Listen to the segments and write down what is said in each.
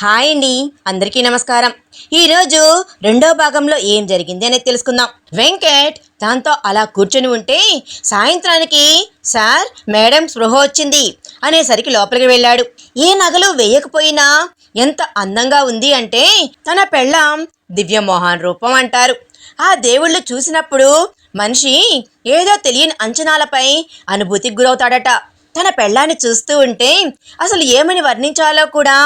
Hi అండి. అందరికీ నమస్కారం. ఈరోజు రెండో భాగంలో ఏం జరిగింది అనేది తెలుసుకుందాం. వెంకట్ దాంతో అలా కూర్చొని ఉంటే సాయంత్రానికి సార్ మేడం స్పృహ వచ్చింది అనేసరికి లోపలికి వెళ్ళాడు. ఏ నగలు వేయకపోయినా ఎంత అందంగా ఉంది అంటే తన పెళ్ళాం దివ్యమోహన్ రూపం అంటారు. ఆ దేవుళ్ళు చూసినప్పుడు మనిషి ఏదో తెలియని అంచనాలపై అనుభూతికి గురవుతాడట. తన పెళ్ళాన్ని చూస్తూ ఉంటే అసలు ఏమని వర్ణించాలో కూడా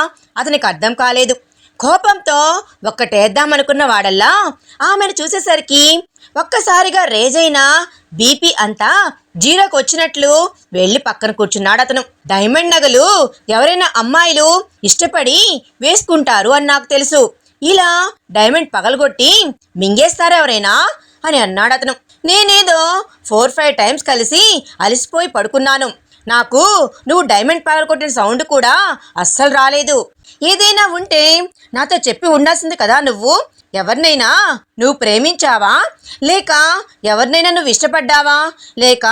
అతనికి అర్థం కాలేదు. కోపంతో ఒక్కటేద్దామనుకున్న వాడల్లా ఆమెను చూసేసరికి ఒక్కసారిగా రేజైన బీపీ అంతా జీరోకి వచ్చినట్లు వెళ్ళి పక్కన కూర్చున్నాడు అతను. డైమండ్ నగలు ఎవరైనా అమ్మాయిలు ఇష్టపడి వేసుకుంటారు అని నాకు తెలుసు. ఇలా డైమండ్ పగలగొట్టి మింగేస్తారు ఎవరైనా అని అన్నాడు అతను. నేనేదో ఫోర్ ఫైవ్ టైమ్స్ కలిసి అలసిపోయి పడుకున్నాను. నాకు నువ్వు డైమండ్ పగలగొట్టిన సౌండ్ కూడా అస్సలు రాలేదు. ఏదైనా ఉంటే నాతో చెప్పి ఉండాల్సింది కదా నువ్వు? ఎవరినైనా నువ్వు ప్రేమించావా? లేక ఎవరినైనా నువ్వు ఇష్టపడ్డావా? లేక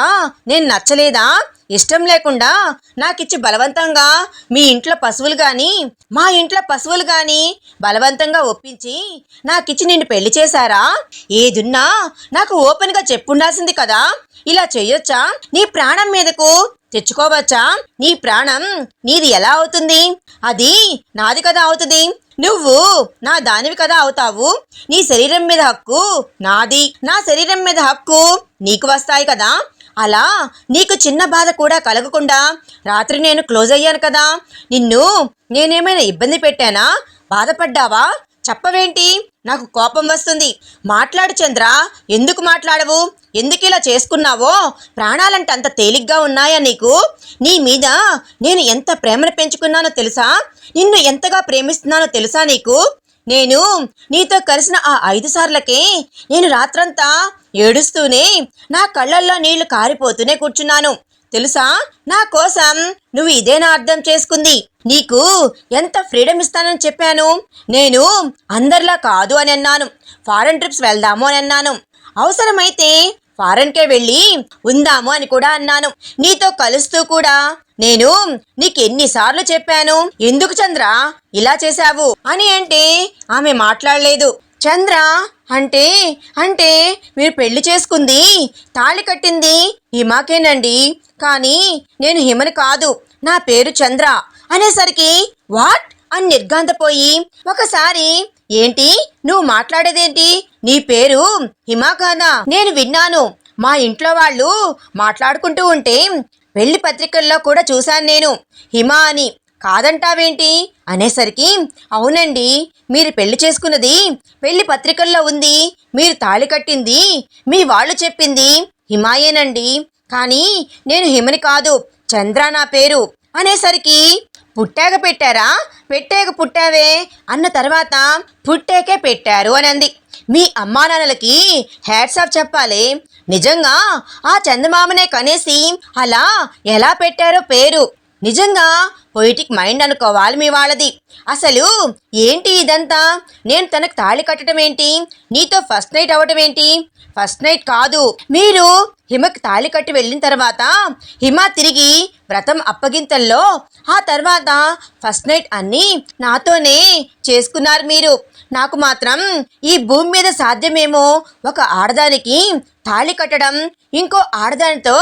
నేను నచ్చలేదా? ఇష్టం లేకుండా నాకిచ్చి బలవంతంగా మీ ఇంట్లో పశువులు కానీ మా ఇంట్లో పశువులు కానీ బలవంతంగా ఒప్పించి నాకిచ్చి నిన్ను పెళ్ళి చేశారా? ఏదున్నా నాకు ఓపెన్గా చెప్పుండాల్సింది కదా. ఇలా చెయ్యొచ్చా నీ ప్రాణం మీదకు తెచ్చుకోవచ్చా? నీ ప్రాణం నీది ఎలా అవుతుంది? అది నాది కదా అవుతుంది. నువ్వు నా దానివి కదా అవుతావు. నీ శరీరం మీద హక్కు నాది. నా శరీరం మీద హక్కు నీకు వస్తాయి కదా. అలా నీకు చిన్న బాధ కూడా కలగకుండా రాత్రి నేను క్లోజ్ అయ్యాను కదా. నిన్ను నేనేమైనా ఇబ్బంది పెట్టానా? బాధపడ్డావా? చెప్పవేంటి? నాకు కోపం వస్తుంది. మాట్లాడు చంద్ర. ఎందుకు మాట్లాడవు? ఎందుకు ఇలా చేసుకున్నావో? ప్రాణాలంటే అంత తేలిగ్గా ఉన్నాయా నీకు? నీ మీద నేను ఎంత ప్రేమను పెంచుకున్నానో తెలుసా? నిన్ను ఎంతగా ప్రేమిస్తున్నానో తెలుసా నీకు? నేను నీతో కలిసిన ఆ ఐదు సార్లకే నేను రాత్రంతా ఏడుస్తూనే నా కళ్ళల్లో నీళ్ళు కారిపోతూనే కూర్చున్నాను. తెలుసా? నా కోసం నువ్వు ఇదేనా అర్థం చేసుకుంది? నీకు ఎంత ఫ్రీడమ్ ఇస్తానని చెప్పాను? నేను అందరిలా కాదు అని అన్నాను. ఫారెన్ ట్రిప్స్ వెళ్దాము అని అన్నాను. అవసరమైతే ఫారెన్కే వెళ్ళి ఉందాము అని కూడా అన్నాను. నీతో కలుస్తూ కూడా నేను నీకు ఎన్నిసార్లు చెప్పాను? ఎందుకు చంద్ర? ఇలా చేశావు. అని అంటే ఆమె మాట్లాడలేదు. చంద్ర అంటే అంటే మీరు పెళ్ళి చేసుకుంది తాళి కట్టింది హిమాకేనండి. కానీ నేను హిమని కాదు నా పేరు చంద్ర అనేసరికి వాట్? అని నిర్గాంతపోయి ఒకసారి ఏంటి? నువ్వు మాట్లాడేదేంటి? నీ పేరు హిమా నేను విన్నాను. మా ఇంట్లో వాళ్ళు మాట్లాడుకుంటూ ఉంటే పెళ్ళి పత్రికల్లో కూడా చూశాను నేను. హిమా అని. కాదంటావేంటి? అనేసరికి అవునండి మీరు పెళ్ళి చేసుకున్నది పెళ్ళి పత్రికల్లో ఉంది. మీరు తాళి కట్టింది మీ వాళ్ళు చెప్పింది హిమాయేనండి. కానీ నేను హిమని కాదు చంద్ర నా పేరు అనేసరికి పుట్టాక పెట్టారా? పెట్టాక పుట్టావే? అన్న తర్వాత పుట్టాకే పెట్టారు అని అంది. మీ అమ్మా నాన్నలకి హ్యాట్స్ ఆఫ్ చెప్పాలి. నిజంగా ఆ చందమామనే కనేసి అలా ఎలా పెట్టారో పేరు. నిజంగా పొయిటిక్ మైండ్ అనుకోవాలి మీ వాళ్ళది. అసలు ఏంటి ఇదంతా? నేను తనకు తాళి కట్టడం ఏంటి? నీతో ఫస్ట్ నైట్ అవ్వడం ఏంటి? ఫస్ట్ నైట్ కాదు. మీరు హిమకి తాళి కట్టి వెళ్ళిన తర్వాత హిమ తిరిగి వ్రతం అప్పగింతల్లో ఆ తర్వాత ఫస్ట్ నైట్ అన్నీ నాతోనే చేసుకున్నారు మీరు. నాకు మాత్రం ఈ భూమి మీద సాధ్యమేమో ఒక ఆడదానికి తాళి కట్టడం ఇంకో ఆడదానితో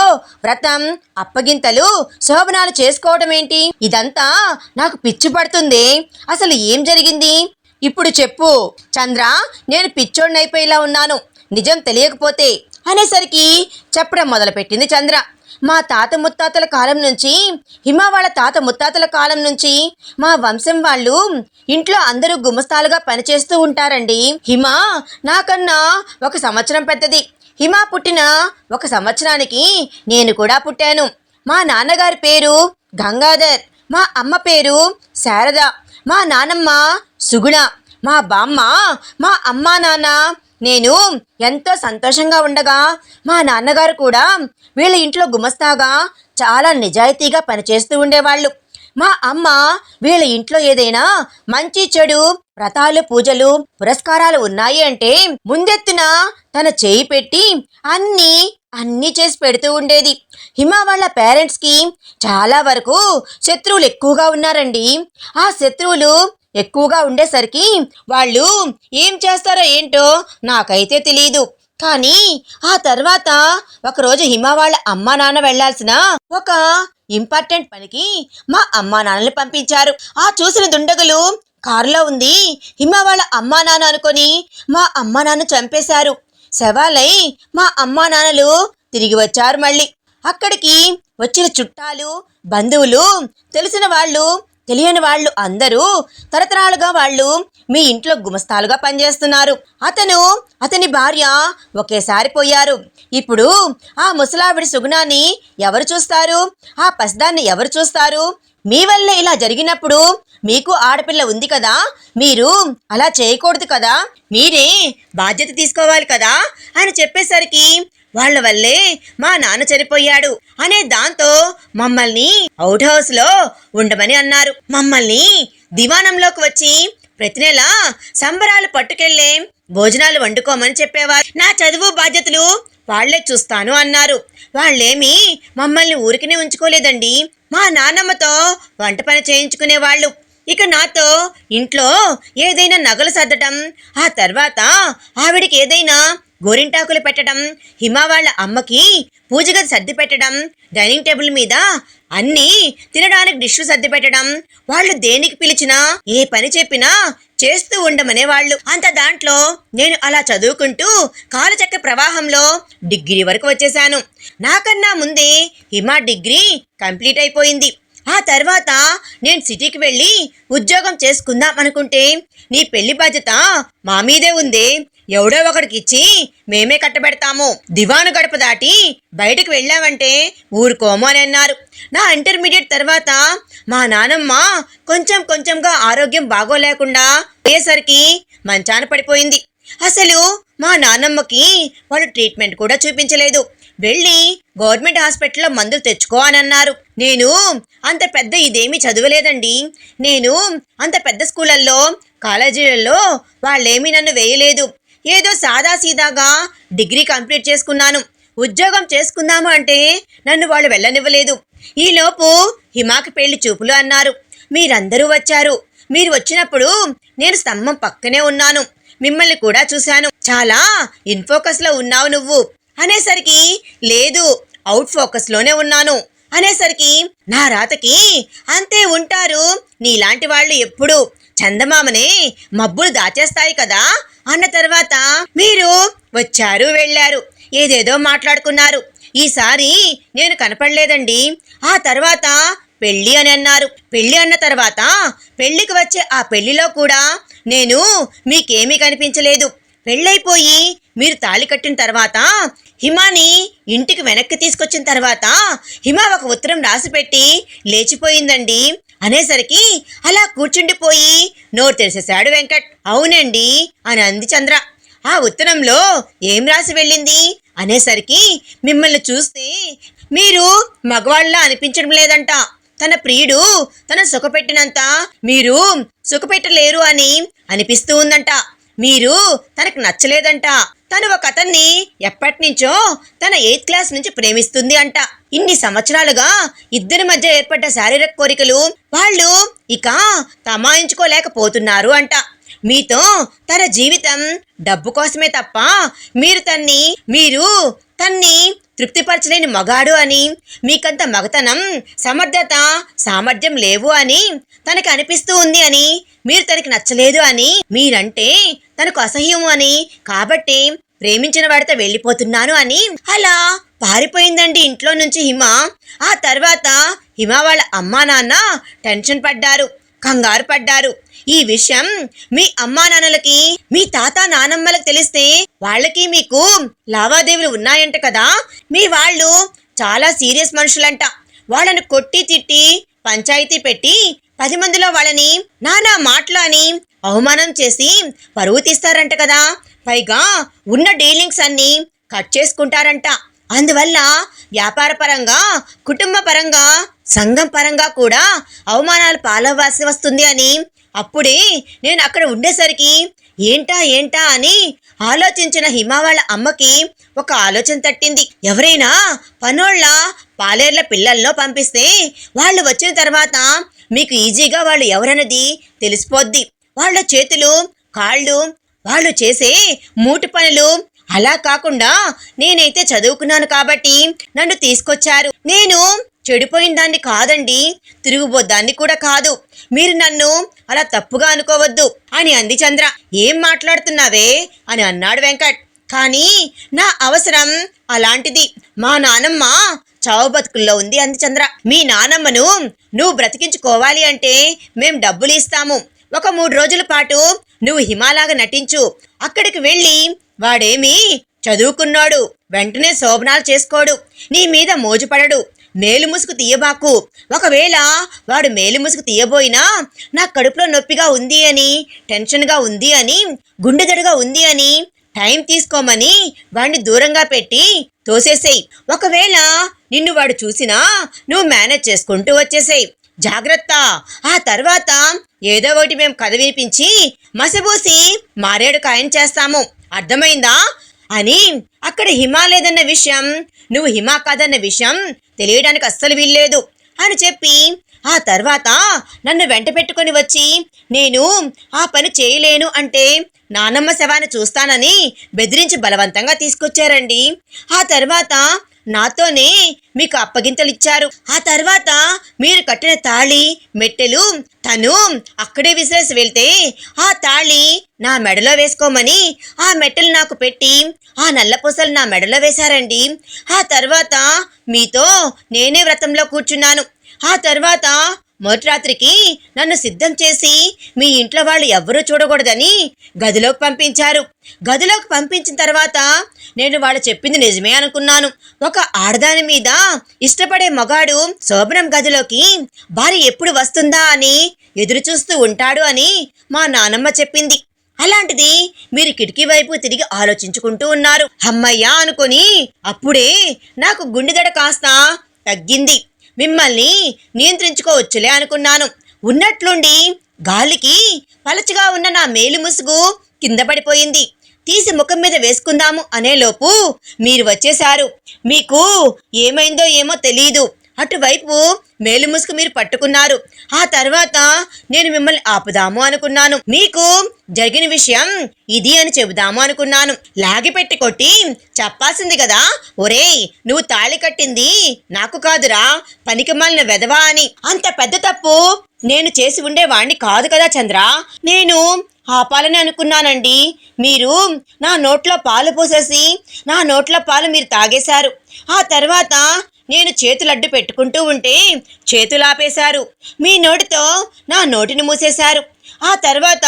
వ్రతం అప్పగింతలు శోభనాలు చేసుకోవడం ఏంటి? ఇదంతా నాకు పిచ్చి పడుతుంది. అసలు ఏం జరిగింది? ఇప్పుడు చెప్పు. చంద్ర నేను పిచ్చోడినైపోయేలా ఉన్నాను. నిజం తెలియకపోతే అనేసరికి చెప్పడం మొదలుపెట్టింది చంద్ర. మా తాత ముత్తాతల కాలం నుంచి హిమ వాళ్ళ తాత ముత్తాతల కాలం నుంచి మా వంశం వాళ్ళు ఇంట్లో అందరూ గుమస్తాలుగా పనిచేస్తూ ఉంటారండి. హిమ నాకన్నా ఒక సంవత్సరం పెద్దది. హిమ పుట్టిన ఒక సంవత్సరానికి నేను కూడా పుట్టాను. మా నాన్నగారి పేరు గంగాధర్ మా అమ్మ పేరు శారద మా నానమ్మ సుగుణ మా బామ్మ మా అమ్మా నాన్న నేను ఎంతో సంతోషంగా ఉండగా మా నాన్నగారు కూడా వీళ్ళ ఇంట్లో గుమస్తాగా చాలా నిజాయితీగా పనిచేస్తూ ఉండేవాళ్ళు. మా అమ్మ వీళ్ళ ఇంట్లో ఏదైనా మంచి చెడు వ్రతాలు పూజలు పురస్కారాలు ఉన్నాయి అంటే ముందెత్తున తన చేయి పెట్టి అన్నీ అన్నీ చేసి పెడుతూ ఉండేది. హిమ వాళ్ళ పేరెంట్స్కి చాలా వరకు శత్రువులు ఎక్కువగా ఉన్నారండి. ఆ శత్రువులు ఎక్కువగా ఉండేసరికి వాళ్ళు ఏం చేస్తారో ఏంటో నాకైతే తెలియదు కానీ ఆ తర్వాత ఒకరోజు హిమ వాళ్ళ అమ్మా నాన్న వెళ్ళాల్సిన ఒక ఇంపార్టెంట్ పనికి మా అమ్మా నాన్నని పంపించారు. ఆ చూసిన దుండగులు కారులో ఉంది. హిమ వాళ్ళ అమ్మా నాన్న అనుకొని మా అమ్మా నాన్న చంపేశారు. శవాలై మా అమ్మా నాన్నలు తిరిగి వచ్చారు మళ్ళీ. అక్కడికి వచ్చిన చుట్టాలు బంధువులు తెలిసిన వాళ్ళు తెలియని వాళ్ళు అందరూ తరతరాలుగా వాళ్ళు మీ ఇంట్లో గుమస్తాలుగా పనిచేస్తున్నారు. అతను అతని భార్య ఒకేసారి పోయారు. ఇప్పుడు ఆ ముసలావిడి సుగుణాన్ని ఎవరు చూస్తారు? ఆ పసిదాన్ని ఎవరు చూస్తారు? మీ వల్లే ఇలా జరిగినప్పుడు మీకు ఆడపిల్ల ఉంది కదా? మీరు అలా చేయకూడదు కదా? మీరే బాధ్యత తీసుకోవాలి కదా? అని చెప్పేసరికి వాళ్ళ వల్లే మా నాన్న చనిపోయాడు అనే దాంతో మమ్మల్ని అవుట్ హౌస్లో ఉండమని అన్నారు. మమ్మల్ని దివానంలోకి వచ్చి ప్రతి నెల సంబరాలు పట్టుకెళ్ళే భోజనాలు వండుకోమని చెప్పేవారు. నా చదువు బాధ్యతలు వాళ్ళే చూస్తాను అన్నారు. వాళ్ళేమి మమ్మల్ని ఊరికినే ఉంచుకోలేదండి. మా నాన్నమ్మతో వంట పని చేయించుకునేవాళ్ళు. ఇక నాతో ఇంట్లో ఏదైనా నగలు సర్దటం ఆ తర్వాత ఆవిడికి ఏదైనా గోరింటాకులు పెట్టడం హిమ వాళ్ళ అమ్మకి పూజగది సర్ది పెట్టడం డైనింగ్ టేబుల్ మీద అన్నీ తినడానికి డిష్లు సర్ది పెట్టడం వాళ్ళు దేనికి పిలిచినా ఏ పని చెప్పినా చేస్తూ ఉండమనే వాళ్ళు. అంత దాంట్లో నేను అలా చదువుకుంటూ కాలచక్ర ప్రవాహంలో డిగ్రీ వరకు వచ్చేసాను నాకన్నా ముందే హిమ డిగ్రీ కంప్లీట్ అయిపోయింది. ఆ తర్వాత నేను సిటీకి వెళ్ళి ఉద్యోగం చేసుకుందాం అనుకుంటే నీ పెళ్ళి బాధ్యత మా మీదే ఉంది. ఎవడో ఒకడికి ఇచ్చి మేమే కట్టబెడతాము. దివాను గడప దాటి బయటకు వెళ్ళావంటే ఊరుకోము అని అన్నారు. నా ఇంటర్మీడియట్ తర్వాత మా నానమ్మ కొంచెం కొంచెంగా ఆరోగ్యం బాగోలేకుండా అయ్యేసరికి మంచాన పడిపోయింది. అసలు మా నానమ్మకి వాళ్ళు ట్రీట్మెంట్ కూడా చూపించలేదు. వెళ్ళి గవర్నమెంట్ హాస్పిటల్లో మందులు తెచ్చుకో అని అన్నారు. నేను అంత పెద్ద ఇదేమీ చదవలేదండి. నేను అంత పెద్ద స్కూళ్ళల్లో కాలేజీలలో వాళ్ళేమీ నన్ను వేయలేదు. ఏదో సాదా సీదాగా డిగ్రీ కంప్లీట్ చేసుకున్నాను. ఉద్యోగం చేసుకుందాము అంటే నన్ను వాళ్ళు వెళ్ళనివ్వలేదు. ఈలోపు హిమాకి పెళ్ళి చూపులు అన్నారు. మీరందరూ వచ్చారు. మీరు వచ్చినప్పుడు నేను స్తంభం పక్కనే ఉన్నాను. మిమ్మల్ని కూడా చూశాను. చాలా ఇన్ఫోకస్లో ఉన్నావు నువ్వు. అనేసరికి లేదు అవుట్ ఫోకస్లోనే ఉన్నాను. అనేసరికి నా రాతకి అంతే ఉంటారు. నీలాంటి వాళ్ళు ఎప్పుడు చందమామనే మబ్బులు దాచేస్తాయి కదా. అన్న తర్వాత మీరు వచ్చారు వెళ్ళారు. ఏదేదో మాట్లాడుకున్నారు. ఈసారి నేను కనపడలేదండి. ఆ తర్వాత పెళ్ళి అని అన్నారు. పెళ్ళి అన్న తర్వాత పెళ్ళికి వచ్చే ఆ పెళ్ళిలో కూడా నేను మీకేమీ కనిపించలేదు. పెళ్ళైపోయి మీరు తాళి కట్టిన తర్వాత హిమాని ఇంటికి వెనక్కి తీసుకొచ్చిన తర్వాత హిమ ఒక ఉత్తరం రాసిపెట్టి లేచిపోయిందండి. అనేసరికి అలా కూర్చుండిపోయి నోరు తెరిసేశాడు వెంకట్. అవునండి అని అంది చంద్ర. ఆ ఉత్తరంలో ఏం రాసి వెళ్ళింది? అనేసరికి మిమ్మల్ని చూస్తే మీరు మగవాళ్ళ అనిపించడం లేదంట. తన ప్రియుడు తన సుఖపెట్టినంత మీరు సుఖపెట్టలేరు అని అనిపిస్తూ ఉందంట. మీరు తనకు నచ్చలేదంట. తను ఒక అతన్ని ఎప్పటినుంచో తన ఎయిత్ క్లాస్ నుంచి ప్రేమిస్తుంది అంట. ఇన్ని సంవత్సరాలుగా ఇద్దరి మధ్య ఏర్పడ్డ శారీరక కోరికలు వాళ్ళు ఇక తమాయించుకోలేకపోతున్నారు అంట. మీతో తన జీవితం డబ్బు కోసమే తప్ప మీరు తన్ని మీరు తన్ని తృప్తిపరచలేని మగాడు అని మీకంత మగతనం సమర్థత సామర్థ్యం లేవు అని తనకి అనిపిస్తూ ఉంది అని మీరు తనకి నచ్చలేదు అని మీరంటే తనకు అసహ్యం అని. కాబట్టి ప్రేమించిన వాడితో వెళ్ళిపోతున్నాను అని. అలా పారిపోయిందండి ఇంట్లో నుంచి హిమ. ఆ తర్వాత హిమ వాళ్ళ అమ్మా నాన్న టెన్షన్ పడ్డారు కంగారు పడ్డారు. ఈ విషయం మీ అమ్మా నాన్నలకి మీ తాత నానమ్మలకు తెలిస్తే వాళ్ళకి మీకు లావాదేవీలు ఉన్నాయంట కదా. మీ వాళ్ళు చాలా సీరియస్ మనుషులంట. వాళ్ళని కొట్టి తిట్టి పంచాయతీ పెట్టి పది మందిలో వాళ్ళని నానా మాటలు అని అవమానం చేసి పరువు తీస్తారంట కదా. పైగా ఉన్న డీలింగ్స్ అన్నీ కట్ చేసుకుంటారంట. అందువల్ల వ్యాపార పరంగా కుటుంబ పరంగా సంఘం పరంగా కూడా అవమానాలు పాలవ్వాల్సి వస్తుంది అని అప్పుడే నేను అక్కడ ఉండేసరికి ఏంటా ఏంటా అని ఆలోచించిన హిమ వాళ్ళ అమ్మకి ఒక ఆలోచన తట్టింది. ఎవరైనా పనోళ్ళ పాలేర్ల పిల్లల్లో పంపిస్తే వాళ్ళు వచ్చిన తర్వాత మీకు ఈజీగా వాళ్ళు ఎవరన్నది తెలిసిపోద్ది. వాళ్ళ చేతులు కాళ్ళు వాళ్ళు చేసే మూటి పనులు. అలా కాకుండా నేనైతే చదువుకున్నాను కాబట్టి నన్ను తీసుకొచ్చారు. నేను చెడిపోయిన దాన్ని కాదండి తిరుగుబోద్దాన్ని కూడా కాదు. మీరు నన్ను అలా తప్పుగా అనుకోవద్దు అని అంది చంద్ర. ఏం మాట్లాడుతున్నావే? అని అన్నాడు వెంకట్. కానీ నా అవసరం అలాంటిది. మా నానమ్మ చావు బతుకుల్లో ఉంది అంది చంద్ర. మీ నానమ్మను నువ్వు బ్రతికించుకోవాలి అంటే మేం డబ్బులు ఇస్తాము. ఒక మూడు రోజుల పాటు నువ్వు హిమాలాగా నటించు. అక్కడికి వెళ్ళి వాడేమి చదువుకున్నాడు. వెంటనే శోభనాలు చేసుకోడు. నీ మీద మోజుపడడు. మేలు ముసుగు తీయబాకు. ఒకవేళ వాడు మేలు ముసుగు తీయబోయినా నా కడుపులో నొప్పిగా ఉంది అని టెన్షన్గా ఉంది అని గుండెదడుగా ఉంది అని టైం తీసుకోమని వాడిని దూరంగా పెట్టి తోసేసేయ్. ఒకవేళ నిన్ను వాడు చూసినా నువ్వు మేనేజ్ చేసుకుంటూ వచ్చేసేయ్. జాగ్రత్త. ఆ తర్వాత ఏదో ఒకటి మేము కథ వినిపించి మసబూసి మారేడు ఖాయం చేస్తాము. అర్థమైందా? అని అక్కడ హిమా లేదన్న విషయం నువ్వు హిమా కాదన్న విషయం తెలియడానికి అస్సలు వీల్లేదు అని చెప్పి ఆ తర్వాత నన్ను వెంట పెట్టుకొని వచ్చి నేను ఆ పని చేయలేను అంటే నానమ్మ శవాన్ని చూస్తానని బెదిరించి బలవంతంగా తీసుకొచ్చారండి. ఆ తర్వాత నాతోనే మీకు అప్పగింతలు ఇచ్చారు ఆ తర్వాత మీరు కట్టిన తాళి మెట్టెలు తను అక్కడే విసిరేసి వెళ్తే ఆ తాళి నా మెడలో వేసుకోమని ఆ మెట్టెలు నాకు పెట్టి ఆ నల్లపూసలు నా మెడలో వేశారండి. ఆ తర్వాత మీతో నేనే వ్రతంలో కూర్చున్నాను. ఆ తర్వాత మొదటి రాత్రికి నన్ను సిద్ధం చేసి మీ ఇంట్లో వాళ్ళు ఎవ్వరూ చూడకూడదని గదిలోకి పంపించారు. గదిలోకి పంపించిన తర్వాత నేను వాళ్ళు చెప్పింది నిజమే అనుకున్నాను. ఒక ఆడదాని మీద ఇష్టపడే మగాడు శోభనం గదిలోకి భార్య ఎప్పుడు వస్తుందా అని ఎదురు చూస్తూ ఉంటాడు అని మా నానమ్మ చెప్పింది. అలాంటిది మీరు కిటికీ వైపు తిరిగి ఆలోచించుకుంటూ ఉన్నారు. అమ్మయ్యా అనుకొని అప్పుడే నాకు గుండెదడ కాస్త తగ్గింది. మిమ్మల్ని నియంత్రించుకోవచ్చులే అనుకున్నాను. ఉన్నట్లుండి గాలికి పలచగా ఉన్న నా మేలు ముసుగు కింద పడిపోయింది. తీసి ముఖం మీద వేసుకుందాము అనేలోపు మీరు వచ్చేశారు. మీకు ఏమైందో ఏమో తెలియదు అటువైపు మేలు ముసుగు మీరు పట్టుకున్నారు. ఆ తర్వాత నేను మిమ్మల్ని ఆపుదాము అనుకున్నాను. మీకు జరిగిన విషయం ఇది అని చెబుదాము అనుకున్నాను. లాగిపెట్టి కొట్టి చెప్పాల్సింది కదా. ఒరేయ్ నువ్వు తాళి కట్టింది నాకు కాదురా పనికి మాలిన వెధవా అని. అంత పెద్ద తప్పు నేను చేసి ఉండేవాణ్ణి కాదు కదా చంద్ర. నేను ఆపాలని అనుకున్నానండి. మీరు నా నోట్లో పాలు పోసేసి నా నోట్లో పాలు మీరు తాగేశారు. ఆ తర్వాత నేను చేతులు అడ్డు పెట్టుకుంటూ ఉంటే చేతులు ఆపేశారు మీ నోటితో నా నోటిని మూసేశారు. ఆ తర్వాత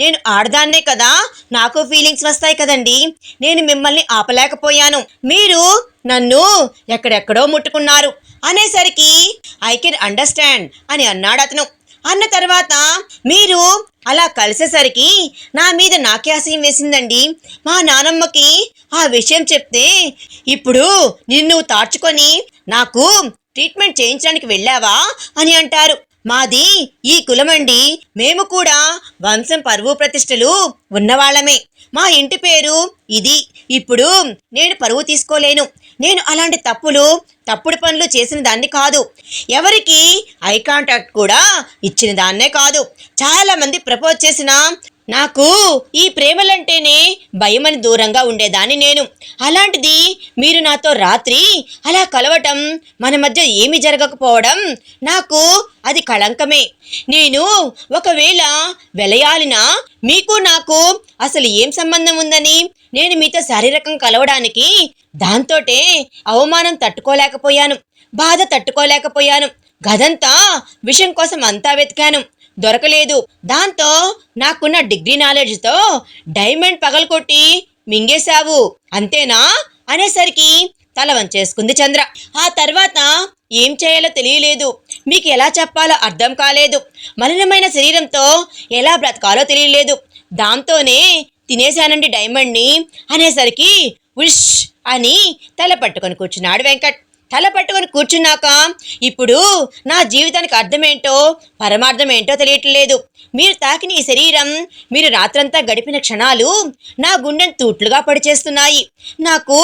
నేను ఆడదాన్నే కదా నాకు ఫీలింగ్స్ వస్తాయి కదండి. నేను మిమ్మల్ని ఆపలేకపోయాను. మీరు నన్ను ఎక్కడెక్కడో ముట్టుకున్నారు అనేసరికి ఐ కెన్ అండర్స్టాండ్ అని అన్నాడు అతను. అన్న తర్వాత మీరు అలా కలిసేసరికి నా మీద నాకే అసహ్యం వేసిందండి. మా నానమ్మకి ఆ విషయం చెప్తే ఇప్పుడు నిన్ను తార్చుకొని నాకు ట్రీట్మెంట్ చేయించడానికి వెళ్ళావా అని అంటారు. మాది ఈ కులమండి. మేము కూడా వంశం పరువు ప్రతిష్టలు ఉన్నవాళ్ళమే. మా ఇంటి పేరు ఇది. ఇప్పుడు నేను పరువు తీసుకోలేను. నేను అలాంటి తప్పులు తప్పుడు పనులు చేసిన దాన్ని కాదు. ఎవరికి ఐ కాంటాక్ట్ కూడా ఇచ్చిన దాన్నే కాదు. చాలామంది ప్రపోజ్ చేసిన నాకు ఈ ప్రేమలంటేనే భయమని దూరంగా ఉండేదాన్ని నేను. అలాంటిది మీరు నాతో రాత్రి అలా కలవటం మన మధ్య ఏమి జరగకపోవడం నాకు అది కళంకమే. నేను ఒకవేళ వెలయాలినా మీకు నాకు అసలు ఏం సంబంధం ఉందని నేను మీతో శారీరకం కలవడానికి దాంతోటే అవమానం తట్టుకోలేకపోయాను బాధ తట్టుకోలేకపోయాను. గదంతా విషయం కోసం అంతా వెతికాను. దొరకలేదు. దాంతో నాకున్న డిగ్రీ నాలెడ్జ్తో డైమండ్ పగలకొట్టి మింగేశావు. అంతేనా? అనేసరికి తల వంచేసుకుంది చంద్ర. ఆ తర్వాత ఏం చేయాలో తెలియలేదు. మీకు ఎలా చెప్పాలో అర్థం కాలేదు. మలినమైన శరీరంతో ఎలా బ్రతకాలో తెలియలేదు. దాంతోనే తినేశానండి డైమండ్ని అనేసరికి ఉష్ అని తల పట్టుకొని కూర్చున్నాడు వెంకట్. తల పట్టుకొని కూర్చున్నాక ఇప్పుడు నా జీవితానికి అర్థమేంటో పరమార్థం ఏంటో తెలియట్లేదు. మీరు తాకిన ఈ శరీరం మీరు రాత్రంతా గడిపిన క్షణాలు నా గుండెను తూట్లుగా పడిచేస్తున్నాయి. నాకు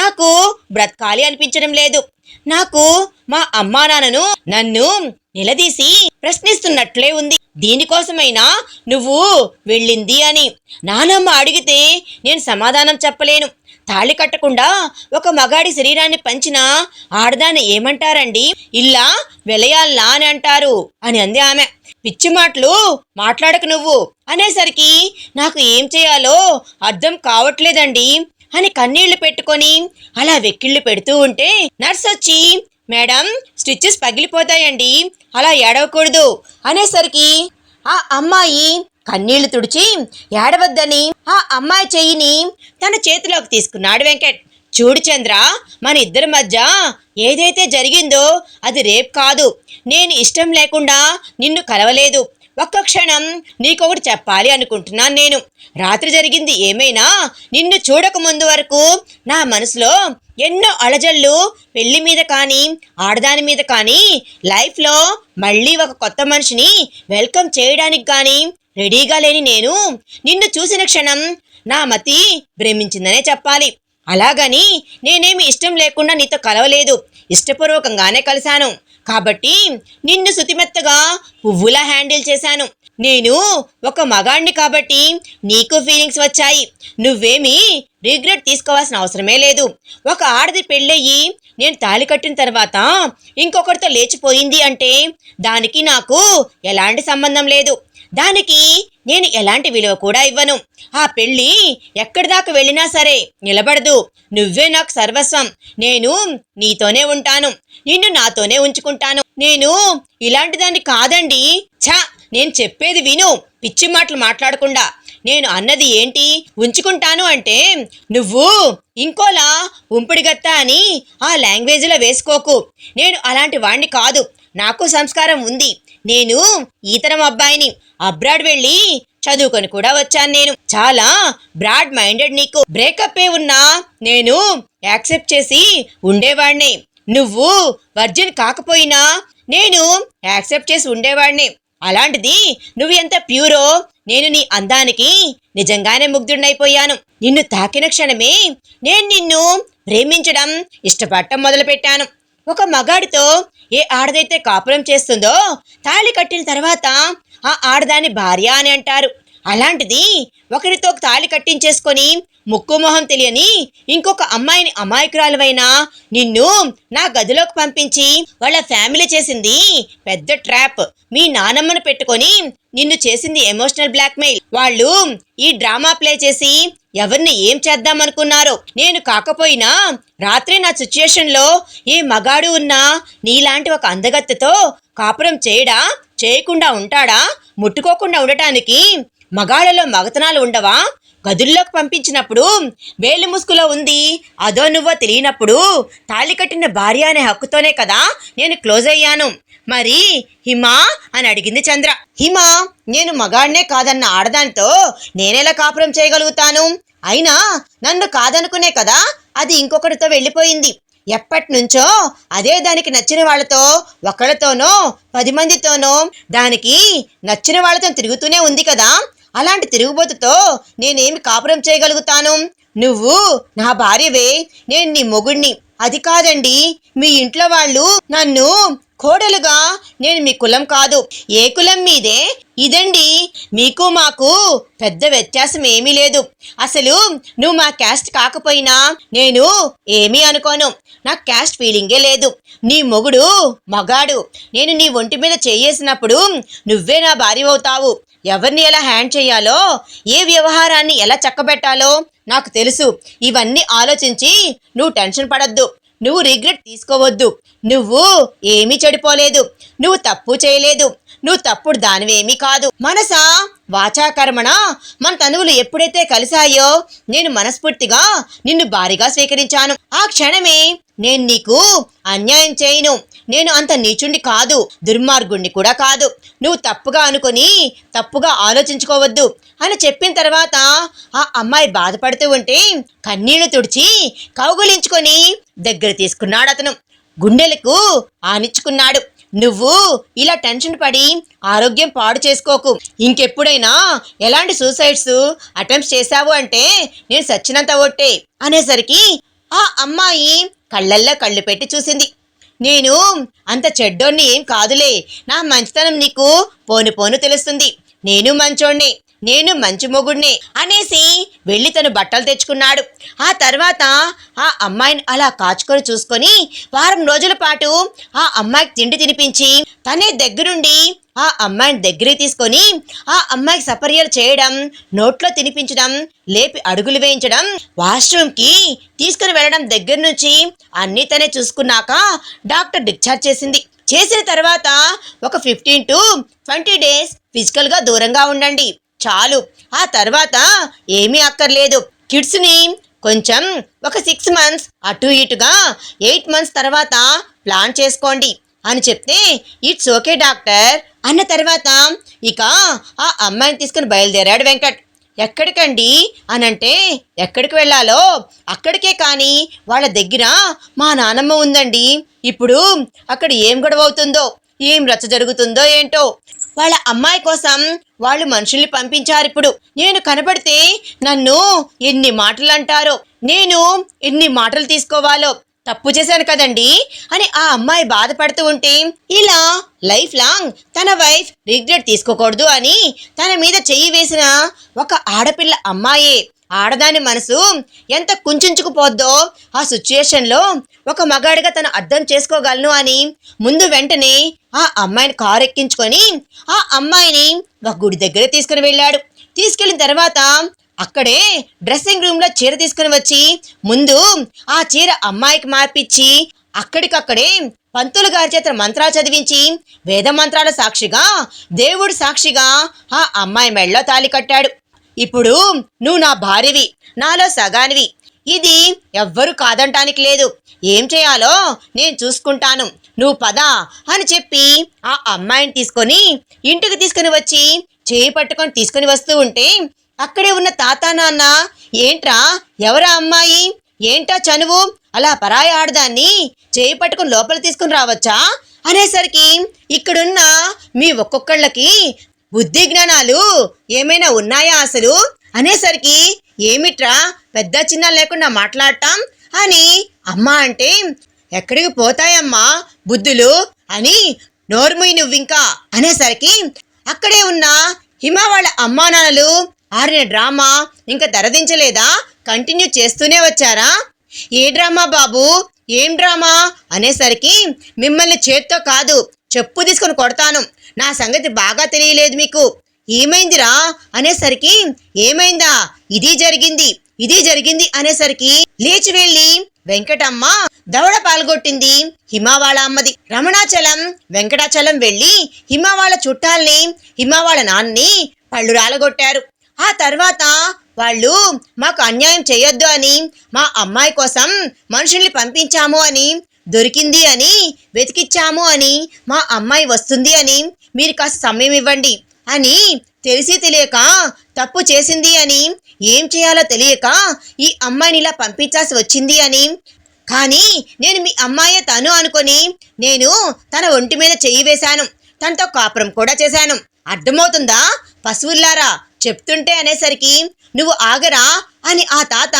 నాకు బ్రతకాలి అనిపించడం లేదు. నాకు మా అమ్మా నాన్నను నన్ను నిలదీసి ప్రశ్నిస్తున్నట్లే ఉంది. దీనికోసమైనా నువ్వు వెళ్ళింది అని నానమ్మ అడిగితే నేను సమాధానం చెప్పలేను. తాళి కట్టకుండా ఒక మగాడి శరీరాన్ని పంచిన ఆడదాన్ని ఏమంటారండి? ఇల్లా వెలయాల్లా అని అంటారు అని అంది ఆమె. పిచ్చి మాటలు మాట్లాడకు నువ్వు. అనేసరికి నాకు ఏం చేయాలో అర్థం కావట్లేదండి అని కన్నీళ్ళు పెట్టుకొని అలా వెక్కిళ్ళు పెడుతూ ఉంటే నర్స్ వచ్చి మేడం స్టిచ్చెస్ పగిలిపోతాయండి. అలా ఏడవకూడదు. అనేసరికి ఆ అమ్మాయి కన్నీళ్ళు తుడిచి ఏడవద్దని ఆ అమ్మాయి చెయ్యిని తన చేతిలోకి తీసుకున్నాడు వెంకట్. చూడు చంద్ర మన ఇద్దరి మధ్య ఏదైతే జరిగిందో అది రేపు కాదు. నేను ఇష్టం లేకుండా నిన్ను కలవలేదు. ఒక్క క్షణం నీకొకటి చెప్పాలి అనుకుంటున్నాను నేను. రాత్రి జరిగింది ఏమైనా? నిన్ను చూడక ముందు వరకు నా మనసులో ఎన్నో అలజళ్ళు పెళ్ళి మీద కానీ ఆడదాని మీద కానీ లైఫ్లో మళ్ళీ ఒక కొత్త మనిషిని వెల్కమ్ చేయడానికి కానీ రెడీగా లేని నేను నిన్ను చూసిన క్షణం నా మతి భ్రమించిందనే చెప్పాలి. అలాగని నేనేమి ఇష్టం లేకుండా నీతో కలవలేదు. ఇష్టపూర్వకంగానే కలిశాను. కాబట్టి నిన్ను శుతిమెత్తగా పువ్వులా హ్యాండిల్ చేశాను. నేను ఒక మగాణ్ణి కాబట్టి నీకు ఫీలింగ్స్ వచ్చాయి. నువ్వేమీ రిగ్రెట్ తీసుకోవాల్సిన అవసరమే లేదు. ఒక ఆడది పెళ్ళయ్యి నేను తాళి కట్టిన తర్వాత ఇంకొకరితో లేచిపోయింది అంటే దానికి నాకు ఎలాంటి సంబంధం లేదు. దానికి నేను ఎలాంటి విలువ కూడా ఇవ్వను. ఆ పెళ్ళి ఎక్కడి దాకా వెళ్ళినా సరే నిలబడదు. నువ్వే నాకు సర్వస్వం. నేను నీతోనే ఉంటాను. నిన్ను నాతోనే ఉంచుకుంటాను. నేను ఇలాంటి దాన్ని కాదండి. ఛా! నేను చెప్పేది విను. పిచ్చి మాటలు మాట్లాడకుండా. నేను అన్నది ఏంటి? ఉంచుకుంటాను అంటే నువ్వు ఇంకోలా ఉంపిడిగత్తా అని ఆ లాంగ్వేజ్లో వేసుకోకు. నేను అలాంటి వాణ్ణి కాదు. నాకు సంస్కారం ఉంది. నేను ఈతరం అబ్బాయిని. అబ్రాడ్ వెళ్ళి చదువుకొని కూడా వచ్చాను నేను. చాలా బ్రాడ్ మైండెడ్ నీకు. బ్రేకప్ ఏ ఉన్నా నేను యాక్సెప్ట్ చేసి ఉండేవాడిని. నువ్వు వర్జిన్ కాకపోయినా నేను యాక్సెప్ట్ చేసి ఉండేవాడిని. అలాంటిది నువ్వు ఎంత ప్యూరో నేను నీ అందానికి నిజంగానే ముగ్ధుడినైపోయాను. నిన్ను తాకిన క్షణమే నేను నిన్ను ప్రేమించడం ఇష్టపడటం మొదలుపెట్టాను. ఒక మగాడితో ఏ ఆడదైతే కాపురం చేస్తుందో తాళి కట్టిన తర్వాత ఆ ఆడదాని భార్య అని అంటారు. అలాంటిది ఒకరితో తాళి కట్టించేసుకొని మొహం తెలియని ఇంకొక అమ్మాయిని అమాయకురాలువైన నిన్ను నా గదిలోకి పంపించి వాళ్ళ ఫ్యామిలీ చేసింది పెద్ద ట్రాప్. మీ నానమ్మను పెట్టుకొని నిన్ను చేసింది ఎమోషనల్ బ్లాక్మెయిల్. వాళ్ళు ఈ డ్రామా ప్లే చేసి ఎవరిని ఏం చేద్దామనుకున్నారో. నేను కాకపోయినా రాత్రి నా సిచ్యుయేషన్లో ఏ మగాడు ఉన్నా నీలాంటి ఒక అందగత్తెతో కాపురం చేయడా చేయకుండా ఉంటాడా ముట్టుకోకుండా ఉండటానికి మగాళ్ళలో మగతనాలు ఉండవా? గదుల్లోకి పంపించినప్పుడు వేలు ముసుగులో ఉంది. అదో నువ్వో తెలియనప్పుడు తాళి కట్టిన భార్య అనే హక్కుతోనే కదా నేను క్లోజ్ అయ్యాను. మరి హిమా అని అడిగింది చంద్ర. హిమా నేను మగాడినే కాదన్న ఆడదానితో నేనెలా కాపురం చేయగలుగుతాను? అయినా నన్ను కాదనుకునే కదా అది ఇంకొకరితో వెళ్ళిపోయింది. ఎప్పటి నుంచో అదే దానికి నచ్చిన వాళ్ళతో ఒకళ్ళతోనో పది మందితోనో దానికి నచ్చిన వాళ్ళతో తిరుగుతూనే ఉంది కదా. అలాంటి తిరుగుబోతుతో నేనేమి కాపురం చేయగలుగుతాను? నువ్వు నా భార్యవే నేను నీ మొగుణ్ణి. అది కాదండి మీ ఇంట్లో వాళ్ళు నన్ను కోడలుగా నేను మీ కులం కాదు. ఏ కులం మీదే? ఇదండి మీకు మాకు పెద్ద వ్యత్యాసం ఏమీ లేదు. అసలు నువ్వు మా క్యాస్ట్ కాకపోయినా నేను ఏమీ అనుకోను. నాకు క్యాస్ట్ ఫీలింగే లేదు. నీ మొగుడు మగాడు. నేను నీ ఒంటి మీద చేయేసినప్పుడు నువ్వే నా భార్య అవుతావు. ఎవరిని ఎలా హ్యాండ్ చేయాలో ఏ వ్యవహారాన్ని ఎలా చక్కబెట్టాలో నాకు తెలుసు. ఇవన్నీ ఆలోచించి నువ్వు టెన్షన్ పడద్దు. నువ్వు రిగ్రెట్ తీసుకోవద్దు. నువ్వు ఏమీ చెడిపోలేదు. నువ్వు తప్పు చేయలేదు. నువ్వు తప్పుడు దానివేమీ కాదు. మనసా? వాచాకర్మణ? మన తనువులు ఎప్పుడైతే కలిశాయో నేను మనస్ఫూర్తిగా నిన్ను భారీగా స్వీకరించాను. ఆ క్షణమే నేను నీకు అన్యాయం చేయను. నేను అంత నీచుండి కాదు దుర్మార్గుణ్ణి కూడా కాదు. నువ్వు తప్పుగా అనుకొని తప్పుగా ఆలోచించుకోవద్దు అని చెప్పిన తర్వాత ఆ అమ్మాయి బాధపడుతూ ఉంటే కన్నీళ్ళు తుడిచి కౌగులించుకొని దగ్గర తీసుకున్నాడు అతను. గుండెలకు ఆనిచ్చుకున్నాడు. నువ్వు ఇలా టెన్షన్ పడి ఆరోగ్యం పాడు చేసుకోకు. ఇంకెప్పుడైనా ఎలాంటి సూసైడ్స్ అటెంప్ట్స్ చేశావు అంటే నేను సచ్చినంత ఒట్టే అనేసరికి ఆ అమ్మాయి కళ్ళల్లో కళ్ళు పెట్టి చూసింది. నేను అంత చెడ్డోణ్ణి ఏం కాదులే. నా మంచితనం నీకు పోను పోను తెలుస్తుంది. నేను మంచోణ్ణి నేను మంచి మొగుడిని అనేసి వెళ్ళి తను బట్టలు తెచ్చుకున్నాడు. ఆ తర్వాత ఆ అమ్మాయిని అలా కాచుకొని చూసుకొని వారం రోజుల పాటు ఆ అమ్మాయికి తిండి తినిపించి తనే దగ్గరుండి ఆ అమ్మాయిని దగ్గరికి తీసుకొని ఆ అమ్మాయికి సపర్యలు చేయడం నోట్లో తినిపించడం లేపి అడుగులు వేయించడం వాష్రూమ్కి తీసుకుని వెళ్ళడం దగ్గర నుంచి అన్నీ తనే చూసుకున్నాక డాక్టర్ డిశ్చార్జ్ చేసింది. చేసిన తర్వాత ఒక ఫిఫ్టీన్ టు ట్వంటీ డేస్ ఫిజికల్గా దూరంగా ఉండండి. చాలు. ఆ తర్వాత ఏమీ అక్కర్లేదు. కిడ్స్ని కొంచెం ఒక సిక్స్ మంత్స్ అటు ఇటుగా ఎయిట్ మంత్స్ తర్వాత ప్లాన్ చేసుకోండి అని చెప్తే ఇట్స్ ఓకే డాక్టర్. అన్న తర్వాత ఇక ఆ అమ్మాయిని తీసుకుని బయలుదేరాడు వెంకట్. ఎక్కడికండి? అనంటే ఎక్కడికి వెళ్ళాలో? అక్కడికే కానీ వాళ్ళ దగ్గర మా నానమ్మ ఉందండి. ఇప్పుడు అక్కడ ఏం గొడవ అవుతుందో ఏం రచ్చ జరుగుతుందో ఏంటో? వాళ్ళ అమ్మాయి కోసం వాళ్ళు మనుషుల్ని పంపించారు ఇప్పుడు. నేను కనబడితే నన్ను ఎన్ని మాటలు అంటారో నేను ఎన్ని మాటలు తీసుకోవాలో తప్పు చేశాను కదండి? అని ఆ అమ్మాయి బాధపడుతూ ఉంటే ఇలా లైఫ్ లాంగ్ తన వైఫ్ రిగ్రెట్ తీసుకోకూడదు అని తన మీద చెయ్యి వేసిన ఒక ఆడపిల్ల అమ్మాయే. ఆడదాని మనసు ఎంత కుంచుకుపోద్దో ఆ సిచ్యుయేషన్లో ఒక మగాడిగా తను అర్థం చేసుకోగలను అని ముందు వెంటనే ఆ అమ్మాయిని కారు ఎక్కించుకొని ఆ అమ్మాయిని ఒక గుడి దగ్గర తీసుకుని వెళ్ళాడు. తీసుకెళ్ళిన తర్వాత అక్కడే డ్రెస్సింగ్ రూమ్లో చీర తీసుకుని వచ్చి ముందు ఆ చీర అమ్మాయికి మార్పిచ్చి అక్కడికక్కడే పంతులు గారి చేత మంత్రాలు చదివించి వేద మంత్రాల సాక్షిగా దేవుడు సాక్షిగా ఆ అమ్మాయి మెళ్ళో తాలి కట్టాడు. ఇప్పుడు నువ్వు నా భార్యవి నాలో సగానివి. ఇది ఎవ్వరు కాదంటానికి లేదు. ఏం చేయాలో నేను చూసుకుంటాను. నువ్వు పద అని చెప్పి ఆ అమ్మాయిని తీసుకొని ఇంటికి తీసుకుని వచ్చి చేయి పట్టుకొని తీసుకుని వస్తూ ఉంటే అక్కడే ఉన్న తాత నాన్న ఏంట్రా? ఎవరా అమ్మాయి? ఏంటా చనువు? అలా పరాయి ఆడదాన్ని చేయి పట్టుకుని లోపల తీసుకుని రావచ్చా? అనేసరికి ఇక్కడున్న మీ ఒక్కొక్కళ్ళకి బుద్ధి జ్ఞానాలు ఏమైనా ఉన్నాయా అసలు? అనేసరికి ఏమిట్రా? పెద్ద చిన్న లేకుండా మాట్లాడటం? అని అమ్మ అంటే ఎక్కడికి పోతాయమ్మా బుద్ధులు? అని నోర్ముయి నువ్వింకా? అనేసరికి అక్కడే ఉన్న హిమ వాళ్ళ అమ్మా నాన్నలు ఆడిన డ్రామా ఇంకా తెరదించలేదా? కంటిన్యూ చేస్తూనే వచ్చారా? ఏ డ్రామా బాబు? ఏం డ్రామా? అనేసరికి మిమ్మల్ని చేత్తో కాదు చెప్పు తీసుకొని కొడతాను. నా సంగతి బాగా తెలియలేదు మీకు. ఏమైందిరా? అనేసరికి ఏమైందా? ఇది జరిగింది ఇది జరిగింది అనేసరికి లేచి వెళ్ళి వెంకటమ్మ దవడ పాల్గొట్టింది. హిమావాళ అమ్మది. రమణాచలం వెంకటాచలం వెళ్ళి హిమావాళ చుట్టాల్ని హిమావాళ నాన్ని పళ్ళు రాలగొట్టారు. ఆ తర్వాత వాళ్ళు మాకు అన్యాయం చేయొద్దు అని మా అమ్మాయి కోసం మనుషుల్ని పంపించాము అని దొరికింది అని వెతికిచ్చాము అని మా అమ్మాయి వస్తుంది అని మీరు కాస్త సమయం ఇవ్వండి అని తెలిసి తెలియక తప్పు చేసింది అని ఏం చేయాలో తెలియక ఈ అమ్మాయిని ఇలా పంపించాల్సి వచ్చింది అని. కానీ నేను మీ అమ్మాయే తను అనుకొని నేను తన ఒంటి మీద చెయ్యి వేశాను. తనతో కాపురం కూడా చేశాను. అర్థమవుతుందా? పశువుల్లారా? చెప్తుంటే అనేసరికి నువ్వు ఆగరా? అని ఆ తాత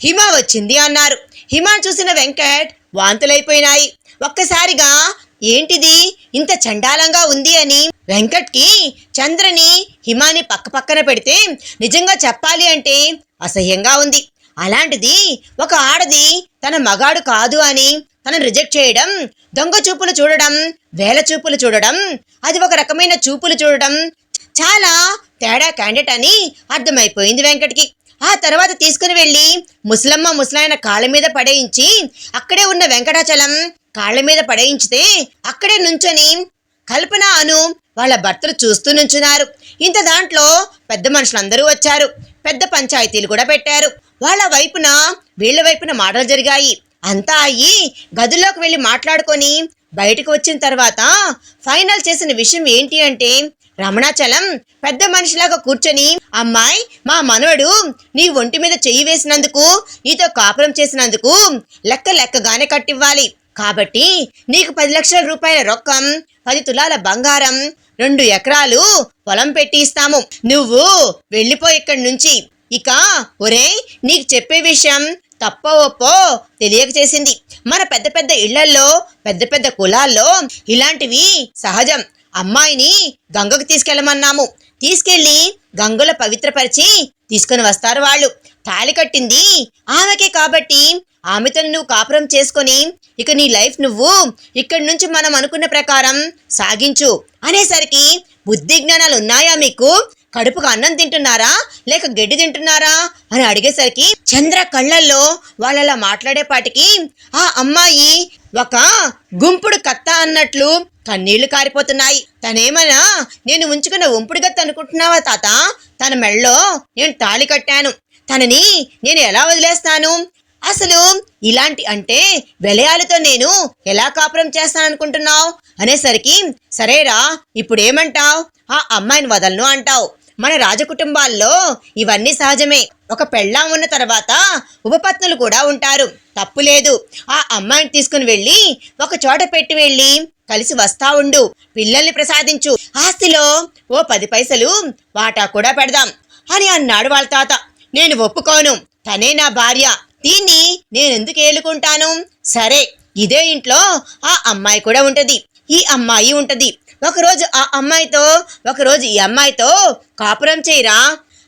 హిమ వచ్చింది అన్నారు. హిమాను చూసిన వెంకట్ వాంతులైపోయినాయి. ఒక్కసారిగా ఏంటిది? ఇంత చండాలంగా ఉంది అని వెంకట్కి చంద్రని హిమాని పక్క పక్కన పెడితే నిజంగా చెప్పాలి అంటే అసహ్యంగా ఉంది. అలాంటిది ఒక ఆడది తన మగాడు కాదు అని తనను రిజెక్ట్ చేయడం దొంగ చూపులు చూడడం వేల చూపులు చూడడం అది ఒక రకమైన చూపులు చూడడం చాలా తేడా క్యాండిడేట్ అని అర్థమైపోయింది వెంకట్కి. ఆ తర్వాత తీసుకుని వెళ్ళి ముసలమ్మ ముసలాయన కాళ్ళ మీద పడేయించి అక్కడే ఉన్న వెంకటాచలం కాళ్ళ మీద పడేయించితే అక్కడే నుంచొని కల్పన అను వాళ్ళ భర్తలు చూస్తూ నుంచున్నారు. ఇంత దాంట్లో పెద్ద మనుషులందరూ వచ్చారు. పెద్ద పంచాయతీలు కూడా పెట్టారు. వాళ్ళ వైపున వీళ్ళ వైపున మాటలు జరిగాయి. అంతా అయ్యి గదిలోకి వెళ్ళి మాట్లాడుకొని బయటకు వచ్చిన తర్వాత ఫైనల్ చేసిన విషయం ఏంటి అంటే రమణాచలం పెద్ద మనిషిలాగా కూర్చొని అమ్మాయి మా మనవడు నీ ఒంటి మీద చెయ్యి వేసినందుకు నీతో కాపురం చేసినందుకు లెక్క లెక్కగానే కట్టివ్వాలి. కాబట్టి నీకు పది లక్షల రూపాయల రొక్కం పది తులాల బంగారం రెండు ఎకరాలు పొలం పెట్టి ఇస్తాము. నువ్వు వెళ్ళిపో ఇక్కడి నుంచి. ఇక ఒరేయ్ నీకు చెప్పే విషయం తప్పో ఒప్పో తెలియక చేసింది. మన పెద్ద పెద్ద ఇళ్ళల్లో పెద్ద పెద్ద కులాల్లో ఇలాంటివి సహజం. అమ్మాయిని గంగకు తీసుకెళ్ళమన్నాము. తీసుకెళ్ళి గంగలో పవిత్రపరిచి తీసుకుని వస్తారు వాళ్ళు. తాళి కట్టింది ఆమెకే కాబట్టి ఆమెతో నువ్వు కాపురం చేసుకొని ఇక నీ లైఫ్ నువ్వు ఇక్కడి నుంచి మనం అనుకున్న ప్రకారం సాగించు అనేసరికి బుద్ధి జ్ఞానాలు ఉన్నాయా మీకు? కడుపుకు అన్నం తింటున్నారా? లేక గడ్డి తింటున్నారా? అని అడిగేసరికి చంద్ర కళ్ళల్లో వాళ్ళలా మాట్లాడేపాటికి ఆ అమ్మాయి ఒక గుంపుడు కత్త అన్నట్లు కన్నీళ్ళు కారిపోతున్నాయి. తనేమన్నా నేను ఉంచుకున్న ఉంపుడు గత్త అనుకుంటున్నావా తాత? తన మెళ్ళో నేను తాళి కట్టాను. తనని నేను ఎలా వదిలేస్తాను? అసలు ఇలాంటి అంటే విలయాలతో నేను ఎలా కాపురం చేస్తాననుకుంటున్నావు అనేసరికి సరేరా ఇప్పుడు ఆ అమ్మాయిని వదలను అంటావు. మన రాజకుటుంబాల్లో ఇవన్నీ సహజమే. ఒక పెళ్ళాం ఉన్న తర్వాత ఉపపత్నులు కూడా ఉంటారు. తప్పు లేదు. ఆ అమ్మాయిని తీసుకుని వెళ్ళి ఒక చోట పెట్టి వెళ్ళి కలిసి వస్తా ఉండు. పిల్లల్ని ప్రసాదించు. ఆస్తిలో ఓ పది పైసలు వాటా కూడా పెడదాం అని అన్నాడు వాళ్ళ తాత. నేను ఒప్పుకోను. తనే నా భార్య. దీన్ని నేనెందుకు ఏలుకుంటాను? సరే ఇదే ఇంట్లో ఆ అమ్మాయి కూడా ఉంటుంది. ఈ అమ్మాయి ఉంటుంది. ఒకరోజు ఆ అమ్మాయితో ఒకరోజు ఈ అమ్మాయితో కాపురం చేయరా?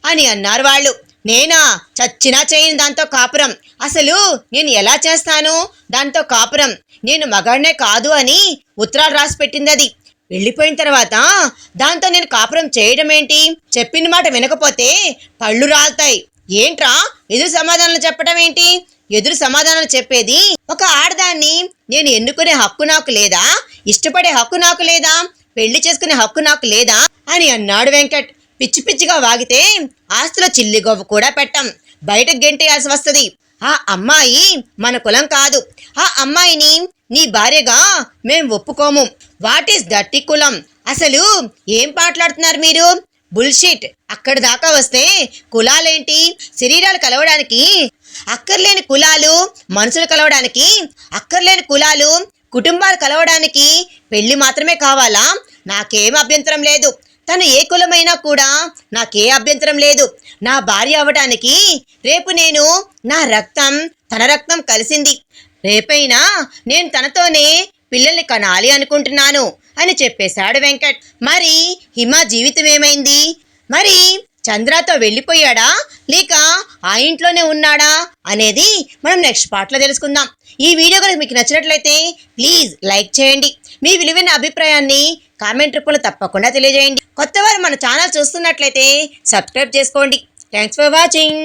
అని అన్నారు వాళ్ళు. నేనా? చచ్చినా చేయను దాంతో కాపురం. అసలు నేను ఎలా చేస్తాను? దాంతో కాపురం. నేను మగాడినే కాదు అని ఉత్తరాలు రాసి పెట్టింది అది వెళ్ళిపోయిన తర్వాత దాంతో నేను కాపురం చేయడం ఏంటి? చెప్పిన మాట వినకపోతే పళ్ళు రాలుతాయి. ఏంట్రా? ఎదురు సమాధానాలు చెప్పడం ఏంటి? ఎదురు సమాధానాలు చెప్పేది ఒక ఆడదాన్ని నేను ఎన్నుకునే హక్కు నాకు లేదా? ఇష్టపడే హక్కు నాకు లేదా? పెళ్ళి చేసుకునే హక్కు నాకు లేదా? అని అన్నాడు వెంకట్. పిచ్చి పిచ్చిగా వాగితే ఆస్తిలో చిల్లి గవ్వ కూడా పెట్టం. బయటకు గెంటేయాల్సి వస్తుంది. ఆ అమ్మాయి మన కులం కాదు. ఆ అమ్మాయిని నీ భార్యగా మేం ఒప్పుకోము. వాట్ ఈస్ దట్టి కులం? అసలు ఏం పాటలాడుతున్నారు మీరు? బుల్షిట్. అక్కడ దాకా వస్తే కులాలేంటి? శరీరాలు కలవడానికి అక్కర్లేని కులాలు మనుషులు కలవడానికి అక్కర్లేని కులాలు కుటుంబాలు కలవడానికి పెళ్ళి మాత్రమే కావాలా? నాకేం అభ్యంతరం లేదు. తను ఏ కులమైనా కూడా నాకే అభ్యంతరం లేదు. నా భార్య అవ్వడానికి రేపు నేను నా రక్తం తన రక్తం కలిసింది. రేపైనా నేను తనతోనే పిల్లల్ని కనాలి అనుకుంటున్నాను అని చెప్పేశాడు వెంకట్. మరి హిమ జీవితం ఏమైంది? మరి చంద్రతో వెళ్ళిపోయాడా? లేక ఆ ఇంట్లోనే ఉన్నాడా? అనేది మనం నెక్స్ట్ పార్ట్లో తెలుసుకుందాం. ఈ వీడియో కనుక మీకు నచ్చినట్లయితే ప్లీజ్ లైక్ చేయండి. మీ విలువైన అభిప్రాయాన్ని కామెంట్ రూపంలో తప్పకుండా తెలియజేయండి. కొత్త వారు మన ఛానల్ చూస్తున్నట్లయితే సబ్స్క్రైబ్ చేసుకోండి. Thanks for watching